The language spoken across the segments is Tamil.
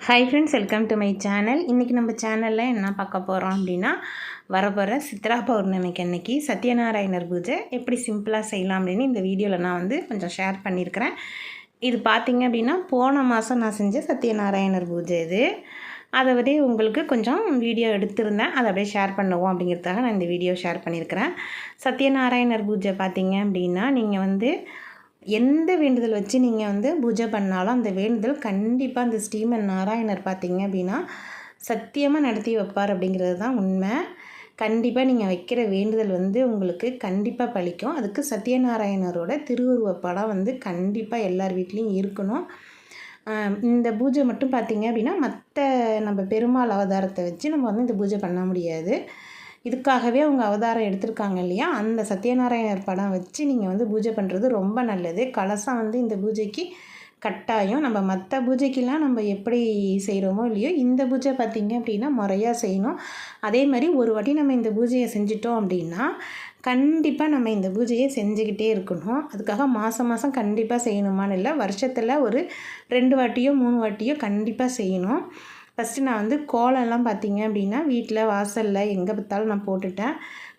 Hi friends welcome to my channel இன்றைக்கி நம்ம சேனலில் என்ன பார்க்க போகிறோம் அப்படின்னா வரப்போகிற சித்ரா பௌர்ணமிக்கு அன்னைக்கு சத்யநாராயணர் பூஜை எப்படி சிம்பிளாக செய்யலாம் அப்படின்னு இந்த வீடியோவில் நான் வந்து கொஞ்சம் ஷேர் பண்ணியிருக்கிறேன் இது பார்த்தீங்க அப்படின்னா போன மாதம் நான் செஞ்ச சத்யநாராயணர் பூஜை இது. அதை பற்றி உங்களுக்கு கொஞ்சம் வீடியோ எடுத்திருந்தேன். அதை அப்படியே ஷேர் பண்ணுவோம் அப்படிங்கிறதுக்காக நான் இந்த வீடியோ ஷேர் பண்ணியிருக்கிறேன் சத்யநாராயணர் பூஜை பார்த்தீங்க அப்படின்னா நீங்கள் வந்து எந்த வேண்டுதல் வச்சு நீங்கள் வந்து பூஜை பண்ணாலும் அந்த வேண்டுதல் கண்டிப்பாக அந்த ஸ்ரீமன் நாராயணர் பார்த்தீங்க அப்படின்னா சத்தியமாக நடத்தி வைப்பார் அப்படிங்கிறது தான் உண்மை. கண்டிப்பாக நீங்கள் வைக்கிற வேண்டுதல் வந்து உங்களுக்கு கண்டிப்பாக பழிக்கும். அதுக்கு சத்யநாராயணரோட திருவுருவப்படம் வந்து கண்டிப்பாக எல்லார் வீட்லேயும் இருக்கணும். இந்த பூஜை மட்டும் பார்த்தீங்க அப்படின்னா மற்ற நம்ம பெருமாள் அவதாரத்தை வச்சு நம்ம வந்து இந்த பூஜை பண்ண முடியாது. இதுக்காகவே அவங்க அவதாரம் எடுத்திருக்காங்க இல்லையா? அந்த சத்யநாராயணர் படம் வச்சு நீங்கள் வந்து பூஜை பண்ணுறது ரொம்ப நல்லது. கலசம் வந்து இந்த பூஜைக்கு கட்டாயம். நம்ம மற்ற பூஜைக்கெல்லாம் நம்ம எப்படி செய்கிறோமோ இல்லையோ இந்த பூஜை பார்த்திங்க அப்படின்னா முறையாக செய்யணும். அதே மாதிரி ஒரு வாட்டி நம்ம இந்த பூஜையை செஞ்சிட்டோம் அப்படின்னா கண்டிப்பாக நம்ம இந்த பூஜையை செஞ்சுக்கிட்டே இருக்கணும். அதுக்காக மாதம் மாதம் கண்டிப்பாக செய்யணுமான்னு இல்லை வருஷத்தில் ஒரு ரெண்டு வாட்டியோ மூணு வாட்டியோ கண்டிப்பாக செய்யணும். ஃபஸ்ட்டு நான் வந்து கோலம்லாம் பார்த்திங்க அப்படின்னா வீட்டில் வாசலில் எங்கே பார்த்தாலும் நான் போட்டுட்டேன்.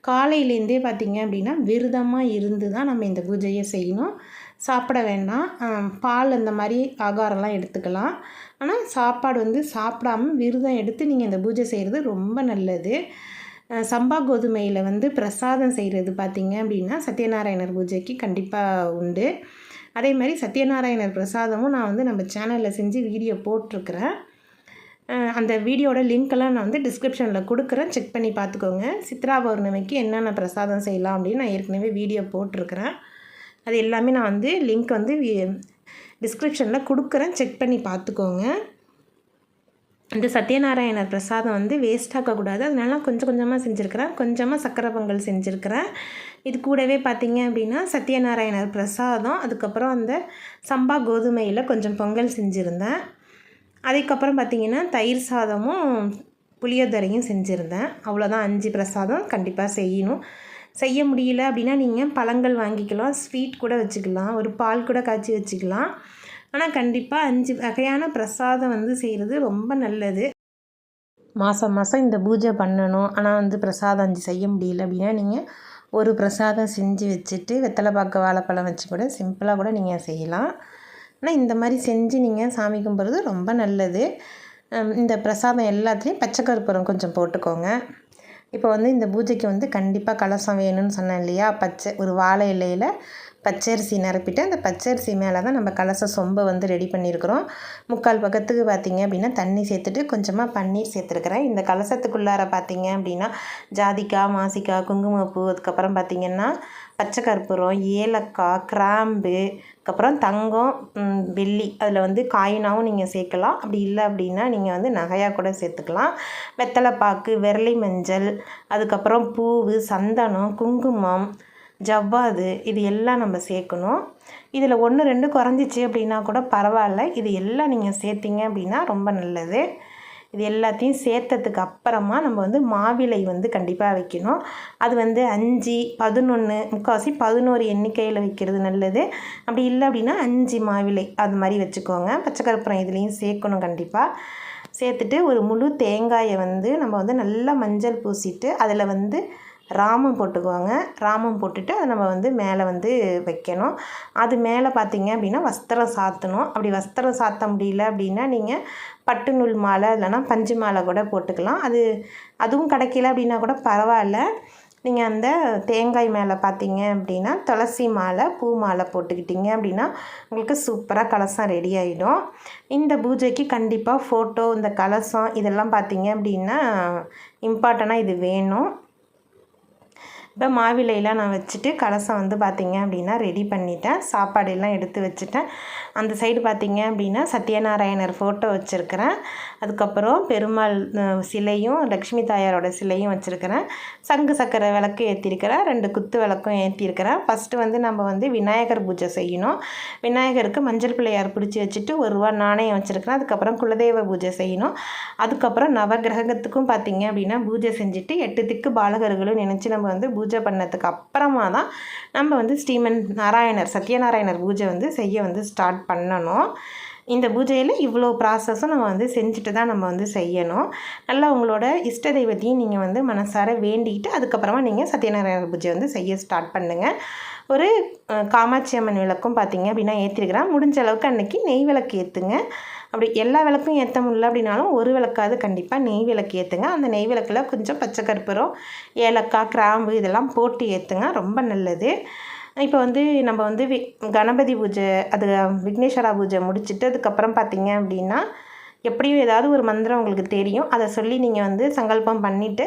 காலையிலேருந்தே பார்த்தீங்க அப்படின்னா விரதமாக இருந்து தான் நம்ம இந்த பூஜையை செய்யணும். சாப்பிட வேண்டாம். பால் அந்த மாதிரி ஆகாரம்லாம் எடுத்துக்கலாம். ஆனால் சாப்பாடு வந்து சாப்பிடாம விரதம் எடுத்து நீங்கள் இந்த பூஜை செய்கிறது ரொம்ப நல்லது. சம்பா கோதுமையில் வந்து பிரசாதம் செய்கிறது பார்த்தீங்க அப்படின்னா சத்யநாராயணர் பூஜைக்கு கண்டிப்பாக உண்டு. அதே மாதிரி சத்யநாராயணர் பிரசாதமும் நான் வந்து நம்ம சேனலில் செஞ்சு வீடியோ போட்டிருக்கிறேன். அந்த வீடியோட லிங்க்கெல்லாம் நான் வந்து டிஸ்கிரிப்ஷனில் கொடுக்குறேன். செக் பண்ணி பார்த்துக்கோங்க. சித்ரா பௌர்ணமிக்கு என்னென்ன பிரசாதம் செய்யலாம் அப்படின்னு நான் ஏற்கனவே வீடியோ போட்டிருக்கிறேன். அது எல்லாமே நான் வந்து லிங்க் வந்து டிஸ்கிரிப்ஷனில் கொடுக்குறேன். செக் பண்ணி பார்த்துக்கோங்க. இந்த சத்யநாராயணர் பிரசாதம் வந்து வேஸ்ட் ஆக்கக்கூடாது. அதனால நான் கொஞ்சம் கொஞ்சமாக செஞ்சுருக்கிறேன். கொஞ்சமாக சக்கரை பொங்கல் செஞ்சுருக்கிறேன். இது கூடவே பார்த்தீங்க அப்படின்னா சத்யநாராயணர் பிரசாதம். அதுக்கப்புறம் அந்த சம்பா கோதுமையில் கொஞ்சம் பொங்கல் செஞ்சுருந்தேன். அதுக்கப்புறம் பார்த்தீங்கன்னா தயிர் சாதமும் புளியோதரையும் செஞ்சுருந்தேன். அவ்வளோதான் அஞ்சு பிரசாதம் கண்டிப்பாக செய்யணும். செய்ய முடியல அப்படின்னா நீங்கள் பழங்கள் வாங்கிக்கலாம் ஸ்வீட் கூட வச்சுக்கலாம் ஒரு பால் கூட காய்ச்சி வச்சுக்கலாம். ஆனால் கண்டிப்பாக அஞ்சு வகையான பிரசாதம் வந்து செய்கிறது ரொம்ப நல்லது. மாதம் மாதம் இந்த பூஜை பண்ணணும். ஆனால் வந்து பிரசாதம் அஞ்சு செய்ய முடியல அப்படின்னா நீங்கள் ஒரு பிரசாதம் செஞ்சு வச்சுட்டு வெத்தலை பாக்கு வாழைப்பழம் வச்சு கூட சிம்பிளாக கூட நீங்கள் செய்யலாம். ஆனால் இந்த மாதிரி செஞ்சு நீங்கள் சாமி கும்பிட்றது ரொம்ப நல்லது. இந்த பிரசாதம் எல்லாத்துலேயும் பச்சை கொஞ்சம் போட்டுக்கோங்க. இப்போ வந்து இந்த பூஜைக்கு வந்து கண்டிப்பாக கலசம் வேணும்னு சொன்னேன் இல்லையா? பச்சை ஒரு வாழை இலையில் பச்சரிசி நிரப்பிட்டு அந்த பச்சரிசி மேலே தான் நம்ம கலச சொம்பை வந்து ரெடி பண்ணியிருக்கிறோம். முக்கால் பக்கத்துக்கு பார்த்தீங்க அப்படின்னா தண்ணி சேர்த்துட்டு கொஞ்சமாக பன்னீர் சேர்த்துருக்குறேன். இந்த கலசத்துக்குள்ளார பார்த்தீங்க அப்படின்னா ஜாதிக்காய் மாசிக்காய் குங்குமப்பூ அதுக்கப்புறம் பார்த்தீங்கன்னா பச்சை கற்பூரம் ஏலக்காய் கிராம்பு அதுக்கப்புறம் தங்கம் வெள்ளி. அதில் வந்து காயினாகவும் நீங்கள் சேர்க்கலாம். அப்படி இல்லை அப்படின்னா நீங்கள் வந்து நகையாக கூட சேர்த்துக்கலாம். வெத்தலைப்பாக்கு விரலி மஞ்சள் அதுக்கப்புறம் பூவு சந்தனம் குங்குமம் ஜவ்வாது இது எல்லாம் நம்ம சேர்க்கணும். இதில் ஒன்று ரெண்டு குறைஞ்சிச்சு அப்படின்னா கூட பரவாயில்ல. இது எல்லாம் நீங்கள் சேர்த்திங்க அப்படின்னா ரொம்ப நல்லது. இது எல்லாத்தையும் சேர்த்ததுக்கு அப்புறமா நம்ம வந்து மாவிலை வந்து கண்டிப்பாக வைக்கணும். அது வந்து அஞ்சு பதினொன்று முக்கால்வாசி பதினோரு எண்ணிக்கையில் வைக்கிறது நல்லது. அப்படி இல்லை அப்படின்னா அஞ்சு மாவிலை அது மாதிரி வச்சுக்கோங்க. பச்சை கற்பூரம் இதுலேயும் சேர்க்கணும் கண்டிப்பாக சேர்த்துட்டு ஒரு முழு தேங்காயை வந்து நம்ம வந்து நல்லா மஞ்சள் பூசிட்டு அதில் வந்து ராமம் போட்டுக்குவாங்க. ராமம் போட்டுட்டு அதை நம்ம வந்து மேலே வந்து வைக்கணும். அது மேலே பார்த்தீங்க அப்படின்னா வஸ்திரம் சாத்தணும். அப்படி வஸ்திரம் சாத்த முடியல அப்படின்னா நீங்கள் பட்டு நூல் மாலை இல்லைன்னா பஞ்சு மாலை கூட போட்டுக்கலாம். அது அதுவும் கிடைக்கல அப்படின்னா கூட பரவாயில்ல. நீங்கள் அந்த தேங்காய் மேலே பார்த்தீங்க அப்படின்னா துளசி மாலை பூ மாலை போட்டுக்கிட்டிங்க அப்படின்னா உங்களுக்கு சூப்பராக கலசம் ரெடி ஆகிடும் இந்த பூஜைக்கு கண்டிப்பாக ஃபோட்டோ இந்த கலசம் இதெல்லாம் பார்த்தீங்க அப்படின்னா இம்பார்ட்டண்ட்டாக இது வேணும். இப்போ மாவிலையெல்லாம் நான் வச்சுட்டு கலசம் வந்து பார்த்திங்க அப்படின்னா ரெடி பண்ணிட்டேன். சாப்பாடு எல்லாம் எடுத்து வச்சுட்டேன். அந்த சைடு பார்த்தீங்க அப்படின்னா சத்யநாராயணர் ஃபோட்டோ வச்சுருக்கிறேன். அதுக்கப்புறம் பெருமாள் சிலையும் லக்ஷ்மி தாயாரோட சிலையும் வச்சுருக்கிறேன். சங்கு சக்கரை விளக்கு ஏற்றிருக்கிறேன் ரெண்டு குத்து விளக்கும் ஏற்றிருக்கிறேன் ஃபஸ்ட்டு வந்து நம்ம வந்து விநாயகர் பூஜை செய்யணும். விநாயகருக்கு மஞ்சள் பிள்ளையார் பிடிச்சி வச்சுட்டு ஒரு ரூபா நாணயம் வச்சுருக்கிறேன். அதுக்கப்புறம் குலதெய்வ பூஜை செய்யணும். அதுக்கப்புறம் நவகிரகத்துக்கும் பார்த்தீங்க அப்படின்னா பூஜை செஞ்சுட்டு எட்டு திக்கு பாலகர்களும் நினச்சி நம்ம வந்து பூஜை பண்ணதுக்கு அப்புறமா தான் நம்ம வந்து ஸ்ரீமன் நாராயணர் சத்யநாராயணர் பூஜை வந்து செய்ய வந்து ஸ்டார்ட் பண்ணணும். இந்த பூஜையில் இவ்வளோ ப்ராசஸும் நம்ம வந்து செஞ்சுட்டு தான் நம்ம வந்து செய்யணும். நல்லா உங்களோட இஷ்ட தெய்வத்தையும் நீங்கள் வந்து மனசார வேண்டிக்கிட்டு அதுக்கப்புறமா நீங்கள் சத்யநாராயண பூஜை வந்து செய்ய ஸ்டார்ட் பண்ணுங்கள் ஒரு காமாட்சி அம்மன் விளக்கும் பார்த்தீங்க அப்படின்னா ஏற்றிருக்கிறேன் முடிஞ்ச அளவுக்கு அன்றைக்கி நெய் விளக்கு ஏற்றுங்க அப்படி எல்லா விளக்கும் ஏற்ற முடியல அப்படின்னாலும் ஒரு விளக்காவது கண்டிப்பாக நெய் விளக்கு ஏற்றுங்க அந்த நெய் விளக்கில் கொஞ்சம் பச்சை கற்பூரம் ஏலக்காய் கிராம்பு இதெல்லாம் போட்டு ஏற்றுங்க ரொம்ப நல்லது. இப்போ வந்து நம்ம வந்து வி கணபதி பூஜை அது விக்னேஸ்வரா பூஜை முடிச்சுட்டு அதுக்கப்புறம் பார்த்தீங்க அப்படின்னா எப்படியும் ஏதாவது ஒரு மந்திரம் உங்களுக்கு தெரியும். அதை சொல்லி நீங்கள் வந்து சங்கல்பம் பண்ணிவிட்டு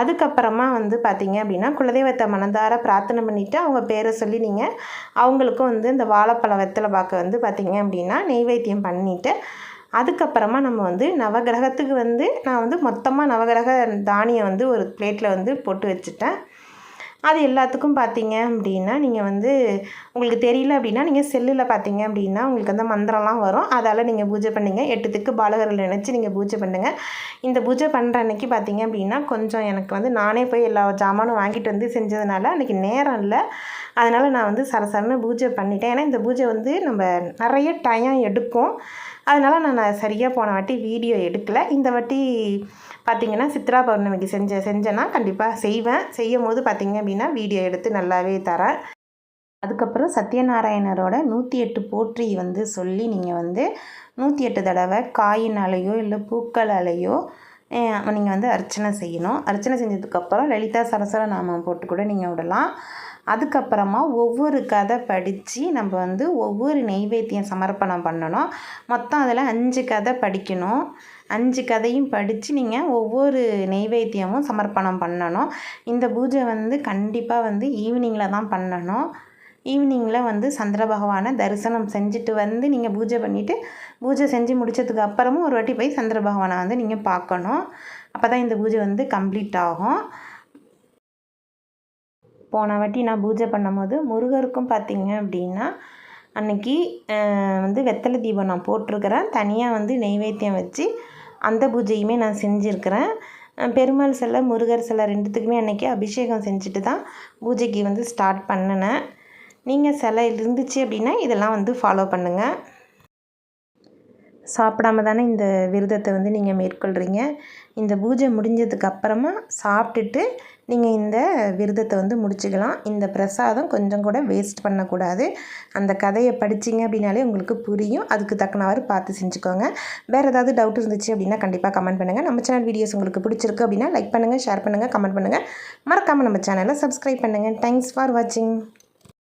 அதுக்கப்புறமா வந்து பார்த்தீங்க அப்படின்னா குலதெய்வத்தை மனதார பிரார்த்தனை பண்ணிவிட்டு அவங்க பேரை சொல்லி நீங்கள் அவங்களுக்கும் வந்து இந்த வாழைப்பழ வெத்தலை பாக்க வந்து பார்த்தீங்க அப்படின்னா நெய்வேத்தியம் பண்ணிவிட்டு அதுக்கப்புறமா நம்ம வந்து நவகிரகத்துக்கு வந்து நான் வந்து மொத்தமாக நவகிரக தானியம் வந்து ஒரு பிளேட்டில் வந்து போட்டு வச்சுட்டேன். அது எல்லாத்துக்கும் பார்த்தீங்க அப்படின்னா நீங்கள் வந்து உங்களுக்கு தெரியல அப்படின்னா நீங்கள் செல்லில் பார்த்தீங்க அப்படின்னா உங்களுக்கு அந்த மந்திரம்லாம் வரும். அதால் நீங்கள் பூஜை பண்ணீங்க. எட்டு திக்கு பாலகர்கள் நினச்சி நீங்கள் பூஜை பண்ணுங்கள் இந்த பூஜை பண்ணுற அன்னைக்கு பார்த்தீங்க அப்படின்னா கொஞ்சம் எனக்கு வந்து நானே போய் எல்லா ஜாமானும் வாங்கிட்டு வந்து செஞ்சதுனால அன்றைக்கி நேரம் இல்லை. அதனால் நான் வந்து சரசரன்னு பூஜை பண்ணிட்டேன். ஏன்னா இந்த பூஜை வந்து நம்ம நிறைய டைம் எடுக்கும் அதனால் நான் சரியாக போன வாட்டி வீடியோ எடுக்கலை. இந்த வாட்டி பார்த்தீங்கன்னா சித்ரா பௌர்ணமிக்கு செஞ்ச செஞ்சேன்னா கண்டிப்பாக செய்வேன். செய்யும் போது பார்த்தீங்க அப்படின்னா வீடியோ எடுத்து நல்லாவே தரேன். அதுக்கப்புறம் சத்யநாராயணரோட நூற்றி எட்டு போற்றி வந்து சொல்லி நீங்கள் வந்து நூற்றி எட்டு தடவை காயினாலேயோ இல்லை பூக்களாலேயோ நீங்கள் வந்து அர்ச்சனை செய்யணும். அர்ச்சனை செஞ்சதுக்கப்புறம் லலிதா சரஸ்வர நாமம் போட்டு கூட நீங்கள் விடலாம். அதுக்கப்புறமா ஒவ்வொரு கதை படித்து நம்ம வந்து ஒவ்வொரு நெய்வேத்தியம் சமர்ப்பணம் பண்ணணும். மொத்தம் அதில் அஞ்சு கதை படிக்கணும். அஞ்சு கதையும் படித்து நீங்கள் ஒவ்வொரு நெய்வேத்தியமும் சமர்ப்பணம் பண்ணணும். இந்த பூஜை வந்து கண்டிப்பாக வந்து ஈவினிங்கில் தான் பண்ணணும். ஈவினிங்கில் வந்து சந்திர பகவானை தரிசனம் செஞ்சுட்டு வந்து நீங்கள் பூஜை பண்ணிவிட்டு பூஜை செஞ்சு முடித்ததுக்கு அப்புறமும் ஒரு வாட்டி போய் சந்திர பகவானை வந்து நீங்கள் பார்க்கணும். அப்போ தான் இந்த பூஜை வந்து கம்ப்ளீட் ஆகும். போன வாட்டி நான் பூஜை பண்ணும்போது முருகருக்கும் பார்த்தீங்க அப்படின்னா அன்னைக்கு வந்து வெத்தலை தீபம் நான் போட்டிருக்கிறேன். தனியாக வந்து நெய்வேத்தியம் வச்சு அந்த பூஜையுமே நான் செஞ்சுருக்கிறேன். பெருமாள் சிலை முருகர் சிலை ரெண்டுத்துக்குமே அன்றைக்கி அபிஷேகம் செஞ்சுட்டு தான் பூஜைக்கு வந்து ஸ்டார்ட் பண்ணினேன். நீங்கள் சிலை இருந்துச்சு அப்படின்னா இதெல்லாம் வந்து ஃபாலோ பண்ணுங்கள் சாப்பிடாம தானே இந்த விரதத்தை வந்து நீங்கள் மேற்கொள்கிறீங்க இந்த பூஜை முடிஞ்சதுக்கு அப்புறமா சாப்பிட்டுட்டு நீங்கள் இந்த விரதத்தை வந்து முடிச்சுக்கலாம். இந்த பிரசாதம் கொஞ்சம் கூட வேஸ்ட் பண்ணக்கூடாது. அந்த கதையை படிச்சிங்க அப்படின்னாலே உங்களுக்கு புரியும். அதுக்கு தக்கனவாறு பார்த்து செஞ்சுக்கோங்க. வேறு ஏதாவது டவுட் இருந்துச்சு அப்படின்னா கண்டிப்பாக கமெண்ட் பண்ணுங்கள் நம்ம சேனல் வீடியோஸ் உங்களுக்கு பிடிச்சிருக்கு அப்படின்னா லைக் பண்ணுங்கள் ஷேர் பண்ணுங்கள் கமெண்ட் பண்ணுங்கள் மறக்காமல் நம்ம சேனலை சப்ஸ்கிரைப் பண்ணுங்கள் தேங்க்ஸ் ஃபார் வாட்சிங்